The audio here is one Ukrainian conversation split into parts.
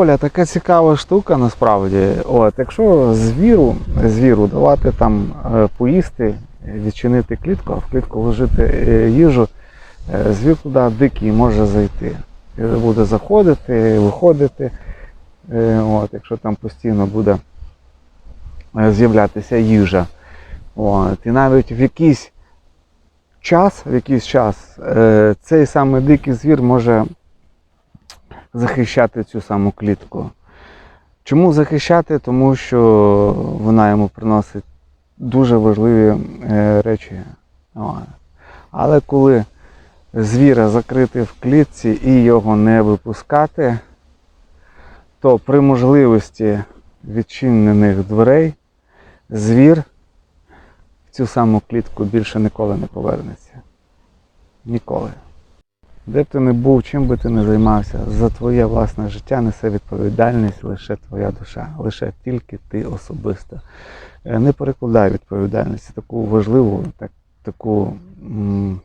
Коля, така цікава штука насправді. От, якщо звіру, звіру давати там е, поїсти, відчинити клітку, а в клітку вложити е, їжу, е, звір туди дикий може зайти. Буде заходити, виходити. От, якщо там постійно буде з'являтися їжа. От, і навіть в якийсь час, в якийсь час цей самий дикий звір може захищати цю саму клітку. Чому захищати? Тому що вона йому приносить дуже важливі е, речі. Але коли звіра закрити в клітці і його не випускати, то при можливості відчинених дверей звір в цю саму клітку більше ніколи не повернеться. Ніколи. Де б ти не був, чим би ти не займався, за твоє власне життя несе відповідальність лише твоя душа, лише тільки ти особисто. Е, Не перекладай відповідальність, таку важливу, так, таку м,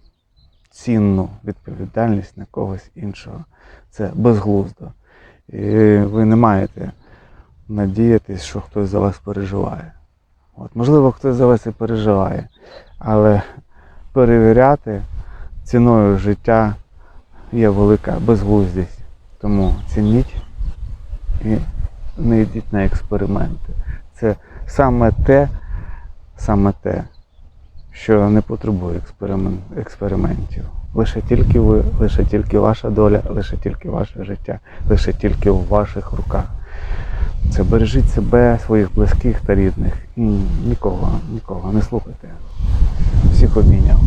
цінну відповідальність на когось іншого. Це безглуздо. І ви не маєте надіятись, що хтось за вас переживає. От, можливо, хтось за вас і переживає, але перевіряти ціною життя є велика безглуздість. Тому цініть і не йдіть на експерименти. Це саме те, саме те, що не потребує експеримен- експериментів. Лише тільки ви, лише тільки ваша доля, лише тільки ваше життя, лише тільки в ваших руках. Це бережіть себе, своїх близьких та рідних і нікого, нікого не слухайте. Всіх обійняв.